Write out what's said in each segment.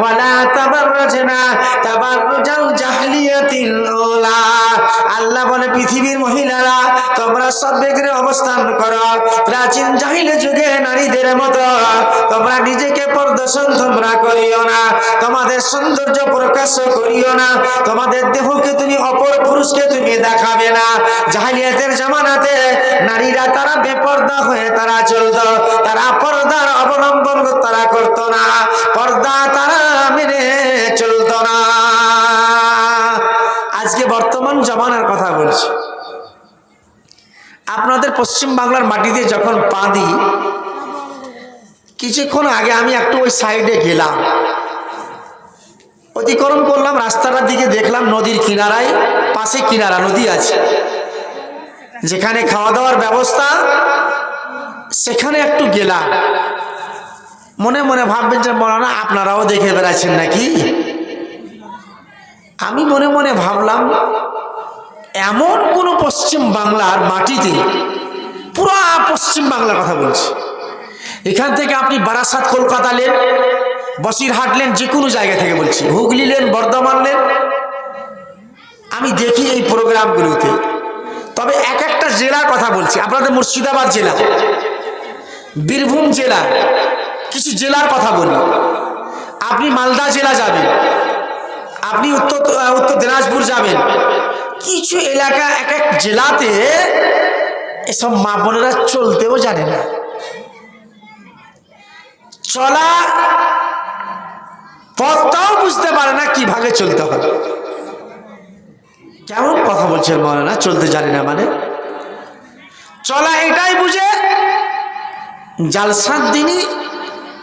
ওয়ালা তাবাররাজনা তাবাররুজাল জাহলিয়াতিল উলা। আল্লাহ বলে, পৃথিবীর মহিলারা, তোমরা সদ্বেগরে অবস্থান করো। প্রাচীন জাহিলি যুগে নারীদের মতো, তোমরা নিজেকে প্রদর্শন তোমরা করিও না। তোমাদের সৌন্দর্য প্রকাশ করিও না। তোমাদের দেহকে তুমি অপর পুরুষকে তুমি দেখাবে না। জাহিলিয়াতের জামানাতে নারীরা তারা বেপর্দা হয়ে তারা চলতো। তারা পর্দার অবলম্বন তারা করতো না। পর্দা তারা মেনে চলতো না। আজকে বর্তমান জমানার কথা বলছি। আপনাদের পশ্চিম বাংলার মাটিতে যখন পা দিই, কিছুক্ষণ আগে আমি একটু ওই সাইডে গেলাম। অতিক্রম করলাম, রাস্তাটার দিকে দেখলাম নদীর কিনারায় পাশে কিনারা, নদী আছে। যেখানে খাওয়া দাওয়ার ব্যবস্থা সেখানে একটু গেলাম। মনে মনে ভাববেন যে, মরানা, আপনারাও দেখে বেড়াচ্ছেন নাকি? আমি মনে মনে ভাবলাম, এমন কোনো পশ্চিম বাংলার মাটিতে, পুরা পশ্চিম বাংলার কথা বলছি। এখান থেকে আপনি বারাসাত, কলকাতা লেন, বসিরহাট লেন, যে কোনো জায়গা থেকে বলছি। হুগলি লেন, বর্ধমান নেন আমি দেখি এই প্রোগ্রামগুলোতে। তবে এক একটা জেলার কথা বলছি। আপনাদের মুর্শিদাবাদ জেলা। বীরভূম জেলা। কিছু জেলার কথা বলি। আপনি মালদা জেলা যাবেন। আপনি উত্তর উত্তর দিনাজপুর যাবেন। কিছু এলাকা, এক এক জেলাতে এসব মা বোনেরা চলতেও জানে না। চলা পথটাও বুঝতে পারে না কীভাবে চলতে হবে কেমন কথা বলছেন মনে না চলতে জানে না মানে? চলা এটাই বুঝে জালসার দিনই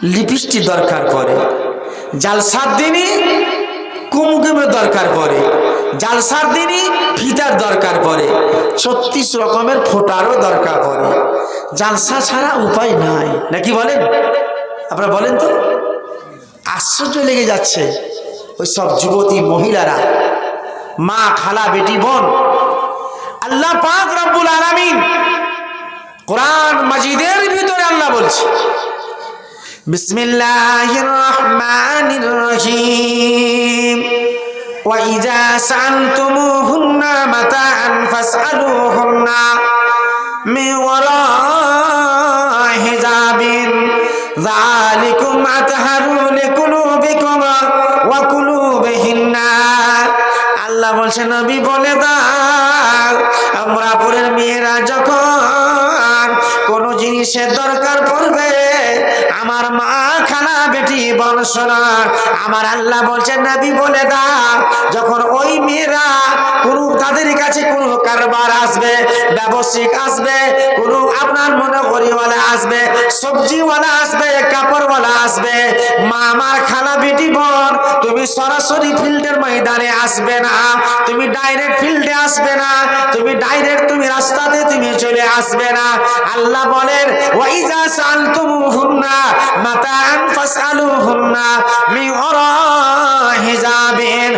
লিপিস্টি দরকার পড়ে। জালসার দিনই কুমকুমের দরকার পড়ে। জালসার দিনই ফিতার দরকার পড়ে। ছত্রিশ রকমের ফোটারও দরকার পড়ে। জালসা ছাড়া উপায় নাই। নাকি বলেন? আপনারা বলেন তো? আশ্চর্য লেগে যাচ্ছে ওই সব যুবতী মহিলারা। মা, খালা, বেটি, বোন। আল্লাহ পাক রব্বুল আলামিন কোরআন মাজিদের ভিতরে আল্লাহ বলছে বিসমিল্লাহির রহমানির রহিম وإذا سألتموهن متاعا فاسألوهن من وراء حجاب ذلكم أطهر لقلوبكم জিনিসের দরকার পড়বে? আমার মা খানা বেটি বংশনা আমার আল্লাহ বলছেন, নাবি, বলে দা যখন ওই মেয়েরা কোনো তাদের কাছে কোনো কারবার আসবে, ব্যবসায়িক আসবে, কোনো আপনার মনে করিওয়ালা আসবে, সবজিওয়ালা আসবে, কাপড়ওয়ালা আসবে মা আমার খালা বেটি বোন, তুমি সরাসরি ফিল্ডের ময়দানে আসবে না, তুমি ডাইরেক্ট ফিল্ডে আসবে না, তুমি ডাইরেক্ট তুমি রাস্তাতে তুমি চলে আসবে না। আল্লাহ বলেন, ওয়াইজা সালতুমুহুন্না মাতান ফাসআলুহুন্না মিন ওয়ারা'i হিজাবিন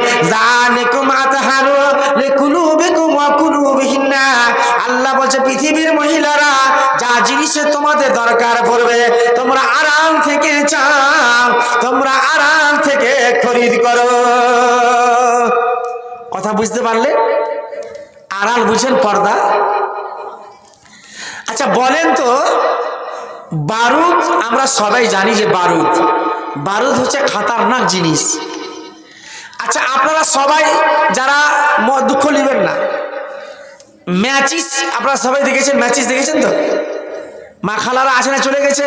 জিনিসের তোমাদের দরকার পড়বে। তোমরা আরাম থেকে চাও, তোমরা আরাম থেকে খরিদ করো। কথা বুঝতে পারলে? আড়াল বুঝেন পর্দা। আচ্ছা বলেন তো, বারুদ, আমরা সবাই জানি যে বারুদ। বারুদ হচ্ছে খাতারনাক জিনিস। আচ্ছা আপনারা সবাই যারা দুঃখ নেবেন না। ম্যাচিস, আপনারা সবাই দেখেছেন? ম্যাচিস দেখেছেন তো? মা খালারা আছে না চলে গেছে?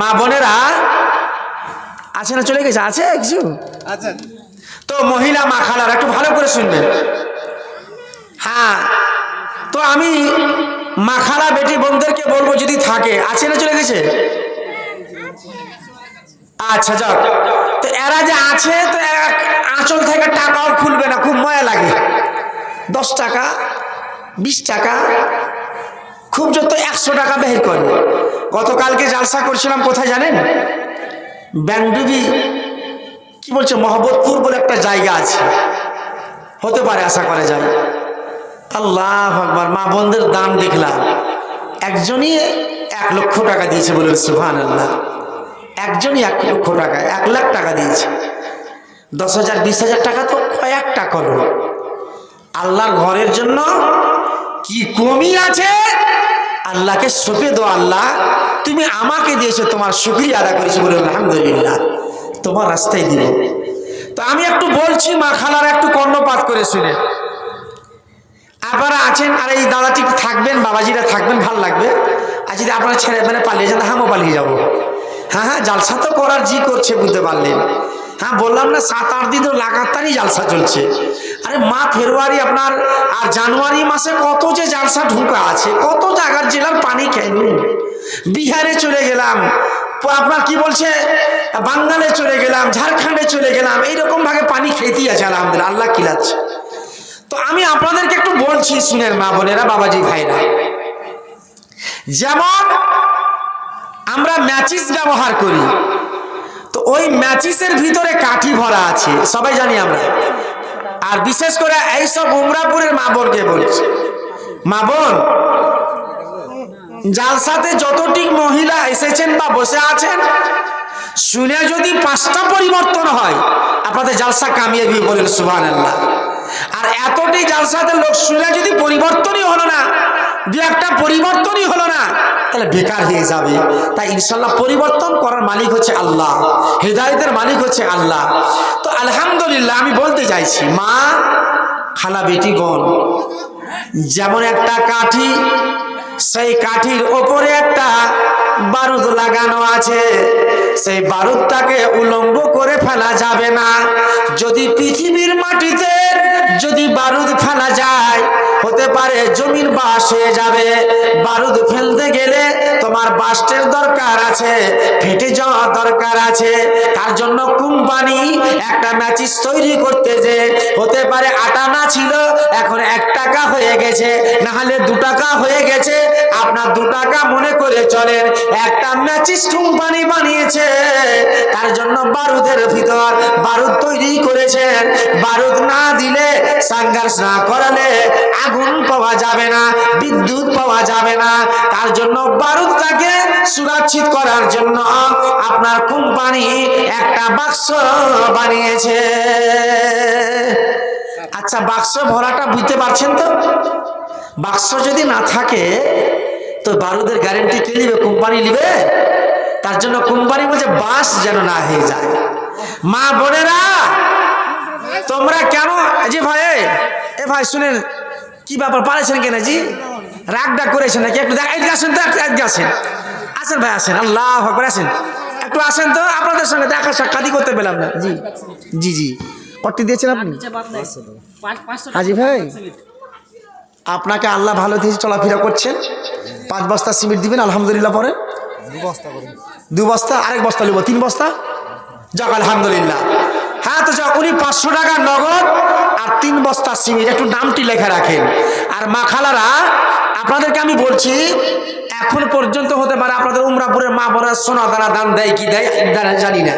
মা বোনেরা আছে না চলে গেছে? আছে কিছু? আচ্ছা। তো মহিলা মা খালারা একটু ভালো করে শুনবেন। হ্যাঁ তো আমি মাখালা বেটি বোনদেরকে বলব যদি থাকে আছে না চলে গেছে? আচ্ছা যাক তো এরা যে আছে তো এক আঁচল থেকে টাকাও খুলবে না খুব ময়া লাগে। দশ টাকা বিশ টাকা খুব যত একশো টাকা বের করে গতকালকে জালসা করছিলাম, কোথায় জানেন? ব্যাংডুবি, কি বলছে, মহব্বতপুর বলে একটা জায়গা আছে। হতে পারে, আশা করা যায়। আল্লাহ আকবার, মা বোনদের দান দেখলাম। একজনই এক লক্ষ টাকা দিয়েছে বলে সুহান আল্লাহ একজনই এক লক্ষ টাকা, এক লাখ টাকা দিয়েছে। দশ হাজার, বিশ হাজার টাকা তো কয়েকটা করো আল্লাহর ঘরের জন্য কি কমি আছে? আল্লাহকে সঁপে দো আল্লাহ। তুমি আমাকে দিয়েছ, তোমার শুক্রিয়া আদা করেছি বলে আলহামদুলিল্লাহ। তোমার রাস্তায় দিব। তো আমি একটু বলছি, মা খালার একটু কর্ণপাত করে শুনে। আপনারা আছেন, আর এই দাদাটি থাকবেন, বাবাজিরা থাকবেন, ভালো লাগবে। আর যদি আপনারা ছেড়ে মানে পালিয়ে যান হামও পালিয়ে যাব। হ্যাঁ হ্যাঁ জালসা তো করার জি করছে, বুঝতে পারলেন। হ্যাঁ বললাম না, সাত, আট দিন তো লাগাতারই জালসা চলছে। আরে মা, ফেব্রুয়ারি আপনার আর জানুয়ারি মাসে কত যে জালসা ঢুকা আছে, কত জায়গার জেলার পানি খেয়ে বিহারে চলে গেলাম, আপনার কি বলছে, বাঙ্গালে চলে গেলাম, ঝাড়খণ্ডে চলে গেলাম, এইরকম ভাবে পানি খেতেই আছে, আলহামদুলিল্লাহ, আল্লাহ কিলাচ্ছে তো আমি আপনাদেরকে একটু বলছি, শুনেন মা বোনেরা, বাবাজি, ভাইরা। যেমন আমরা ম্যাচিস ব্যবহার করি ওই ম্যাচিসের ভিতরে কাঠি ভরা আছে, সবাই জানি আমরা। আর বিশেষ করে এইসব উমরাপুরের মা বোনকে বলছি মা বোন, জালসাতে যতটি মহিলা এসেছেন বা বসে আছেন, শুনে যদি পাঁচটা পরিবর্তন হয়, আপনাদের জালসা কামিয়ে দিয়ে বলেন সুবাহ আর এতটি জালসাতে লোক শুনে যদি পরিবর্তনই হলো না দু একটা পরিবর্তনই হলো না। তাহলে বেকার হয়ে যাবে। তাই ইনশাল্লাহ পরিবর্তন করার মালিক হচ্ছে আল্লাহ। হৃদায়তের মালিক হচ্ছে আল্লাহ। তো আলহামদুলিল্লাহ আমি বলতে চাইছি, মা, খালা, বেটি গণ যেমন একটা কাঠি, সেই কাঠির ওপরে একটা বারুদ লাগানো আছে। সেই বারুদটাকে উলম্ব করে ফেলা যাবে না। যদি পৃথিবীর মাটিতে যদি বারুদ ফেলা যায় হতে পারে জমির বাস হয়ে যাবে। বারুদ ফেলতে গেলে তোমার বাস্টের দরকার আছে, ফেটে যাওয়ার দরকার আছে। তার জন্য কোম্পানি একটা ম্যাচিস তৈরি করতে যে, হতে পারে আটানা ছিল, এখন এক গেছে না হলে দু টাকা হয়ে গেছে। আপনার দু টাকা মনে করে চলেন, একটা ম্যাচিস কোম্পানি বানিয়েছে। তার জন্য বারুদের ভিতর বারুদ তৈরি করেছেন। বারুদ না দিলে সংঘর্ষ না করালে আগুন পাওয়া যাবে না, বিদ্যুৎ পাওয়া যাবে না। তার জন্য বারুদটাকে সুরক্ষিত করার জন্য আপনার কোম্পানি একটা বাক্স বানিয়েছে। আচ্ছা বাক্স ভরাটা বুঝতে পারছেন তো? বাক্স যদি না থাকে তো বারুদের গ্যারেন্টি কে নিবে? কোম্পানি নিবে? তার জন্য কোম্পানি বলছে বাস যেন না হয়ে যায়। মা বোনেরা তোমরা কেন জি ভাই এ ভাই শুনেন কি ব্যাপার? পারেছেন কেন জি? রাগ ডাক করেছেন নাকি? একটু দেখ- আসেন তো একটু আসেন। আসেন ভাই আসেন। আল্লাহ করে আসেন। একটু আসেন তো আপনাদের সঙ্গে দেখা সাক্ষাৎই করতে পেলাম না। জি জি জি। কটি দিয়েছেন আপনি? হাজি ভাই। আপনাকে আল্লাহ ভালো দিয়ে চলাফেরা করছেন। পাঁচ বস্তা সিমেন্ট দিবেন, আলহামদুলিল্লাহ পরে। দু বস্তা, আরেক বস্তা নেব তিন বস্তা? যাক, আলহামদুলিল্লাহ। হ্যাঁ তো যাক, উনি পাঁচশো টাকা নগদ আর তিন বস্তা সিমেন্ট। একটু নামটি লেখা রাখেন। আর মাখালারা, আপনাদেরকে আমি বলছি, এখন পর্যন্ত হতে পারে আপনাদের উমরাপুরের মা বোনের সোনা দানা দান দেয় কি দেয় জানি না।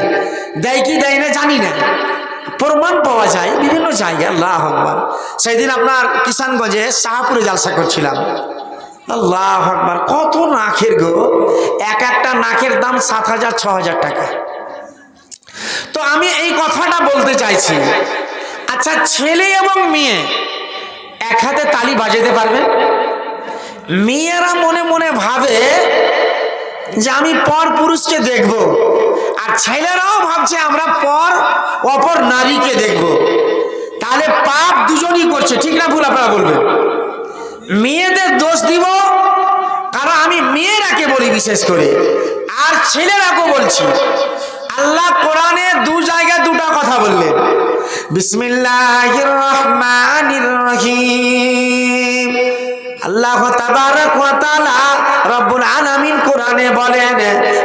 দেয় কি, দেয় না, জানি না। প্রমাণ পাওয়া যায়, বিভিন্ন জায়গায় আল্লাহ আকবর সেই দিন আপনার কিষানগঞ্জে শাহপুরে জালসা করছিলাম। আল্লাহ আকবর, কত নাখের গো। এক একটা নাখের দাম সাত হাজার, ছ হাজার টাকা। তো আমি এই কথাটা বলতে চাইছি আচ্ছা ছেলে এবং মেয়ে এক হাতে তালি বাজাতে পারবে মেয়েরা মনে মনে ভাবে যে আমি পর পুরুষকে দেখব। ছেলেরাও ভাবছে, আমরা পর অপর নারীকে দেখব। তাহলে পাপ দুজনই করছে, ঠিক না ভুল আপনারা বলবেন? মেয়েদের দোষ দিব, কারণ আমি মেয়েরাকে বলি বিশেষ করে, আর ছেলেরাকেও বলছি। আল্লাহ কোরআনে দু জায়গায় দুটো কথা বললেন। বিসমিল্লাহির রহমানির রহিম। আল্লাহ রব্বুল আলামিন কোরআনে বলেন,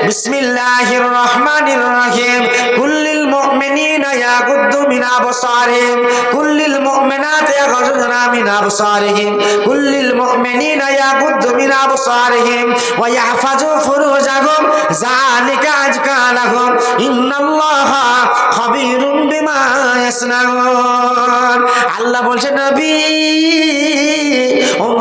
বিসমিল্লাহির রহমানির রহিম। কুল্লিল মুমিনিনা ইয়াগুদ্দু মিন আবসারিহিম। কুল্লিল মুমিনাতি ইয়াগুদ্দুনা মিন আবসারিহিম। কুল্লিল মুমিনিনা ইয়াগুদ্দু মিন আবসারিহিম। ওয়া ইয়াহফাজু ফুরুজাহুম। যালিকা আজকা ইন্নাল্লাহা খাবীরুম বিমা ইয়াসনাউন। আল্লাহ বলছে নবী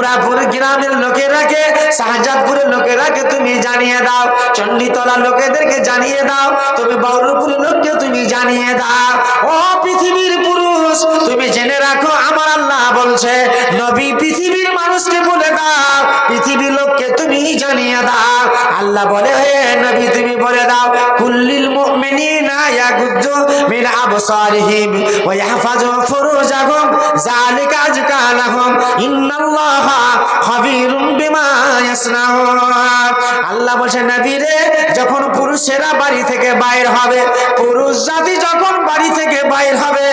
উমরাপুর গ্রামের লোকেরাকে, শাহজাদপুরের লোকেরাকে তুমি জানিয়ে দাও। চণ্ডীতলা লোকেদেরকে জানিয়ে দাও। তুমি বৌরপুরের লোককে তুমি জানিয়ে দাও। ও পৃথিবীর পুরুষ তুমি জেনে রাখো, আমার আল্লাহ বলছে, নবী পৃথিবীর মানুষকে বলে দাও, পৃথিবীর লোককে তুমি জানিয়ে দাও। আল্লাহ বলে, হে নবী, তুমি বলে দাও, কুল্লিল মিন ওয়া ফুরুজাহুম, যালিকা খাবীরুম বিমা ইয়াসনাউন। আল্লাহ নবী রে, যখন পুরুষেরা বাড়ি থেকে বাইর হবে, পুরুষ জাতি যখন বাড়ি থেকে বাইর হবে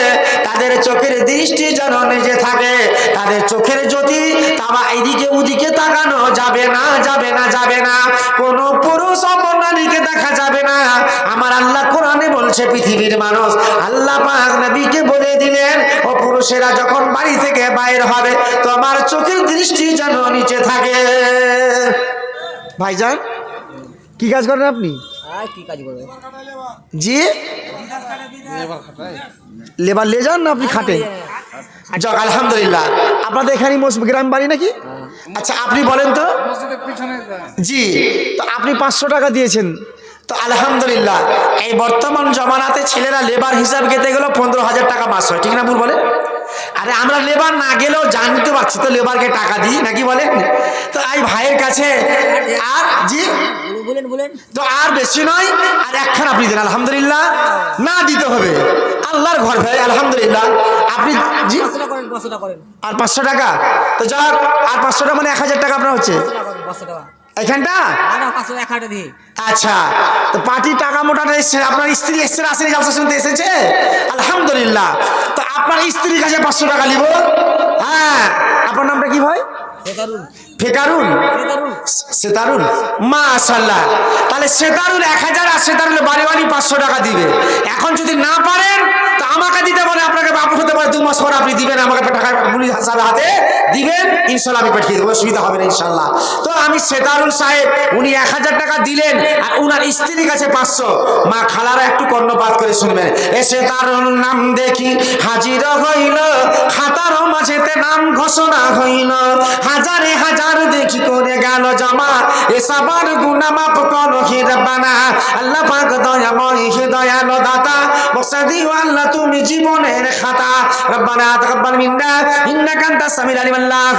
তাদের চোখের দৃষ্টি যেন নিজে থাকে, তাদের চোখের জ্যোতি তারা এদিকে ওদিকে তাকানো যাবে না যাবে না যাবে না, কোন পুরুষ অপর নারীকে দেখা যাবে না। আমার আল্লাহ কোরআনে বলছে, পৃথিবীর মানুষ আল্লাহ পাক নবীকে বলে দিলেন, ও পুরুষেরা যখন বাড়ি থেকে বাইর হবে, তোমার চোখের দৃষ্টি যেন নিচে থাকে। ভাইজান, কি কাজ করেন আপনি? আর কি কাজ করবে? জি? লেবার লে যান না আপনি খাটেন যাক আলহামদুলিল্লাহ। আপনাদের এখানে গ্রাম বাড়ি নাকি? আচ্ছা আপনি বলেন তো। জি তো আপনি পাঁচশো টাকা দিয়েছেন। তো আলহামদুলিল্লাহ এই বর্তমান জমানাতে ছেলেরা লেবার হিসাব খেতে গেলেও পনেরো হাজার টাকা মাস হয়। ঠিক না ভুল বলে আরে আমরা লেবার না গেলেও জানতে পারছি তো লেবারকে টাকা দিই নাকি বলেন? তো এই ভাইয়ের কাছে আর জি? বলেন বলেন। তো আর বেশি নয় আর একখান আপনি দেন আলহামদুলিল্লাহ। না দিতে হবে। আল্লাহর ঘর ভাই আলহামদুলিল্লাহ। আপনি জি? আর পাঁচশো টাকা? তো যাক আর পাঁচশো টাকা মানে এক হাজার টাকা আপনার হচ্ছে। পাঁচশো টাকা এখানটা আচ্ছা তো পার্টির টাকা মোটাটা এসছে আপনার স্ত্রী এসছে আসেনি গালসা শুনতে এসেছে? আলহামদুলিল্লাহ। তো আপনার স্ত্রীর কাছে পাঁচশো টাকা নিব। হ্যাঁ আপনার নামটা কি ভাই? সেতারুন ফেকারুন সেতারুন সেতারুন তাহলে সেতারুন এক হাজার আর সেতারুন বাড়ি বাড়ি পাঁচশো টাকা দিবে। এখন যদি না পারেন তা আমাকে দিতে পারে আপনাকে বাপু হতে পারে দু মাস পর আপনি দিবেন আমাকে টাকা পুলিশ হিসাবে হাতে দিবেন ইনশাল্লাহ আমি পাঠিয়ে দেবো অসুবিধা হবে না ইনশাল্লাহ তো আমি সেতারুল সাহেব উনি এক হাজার টাকা দিলেন আর উনার স্ত্রীর কাছে পাঁচশো। মা খালারা একটু কর্ণপাত করে শুনবেন। এ সেতারুল নাম দেখি হাজির হইল খাতার মাঝেতে নাম ঘোষণা হইল। হাজারে হাজার দেখি করে গেল জমা। এসবার গুনা মাপ করো হে রব্বানা আল্লাহ পাক দয়াময়, হে দয়ালো দাতা। বসা দিও আল্লাহ, তুমি জীবনের খাতা। রব্বানা তাকাব্বাল মিন্না। ইন্নাকা আনতাস সামিউল আলিম আল্লাহ।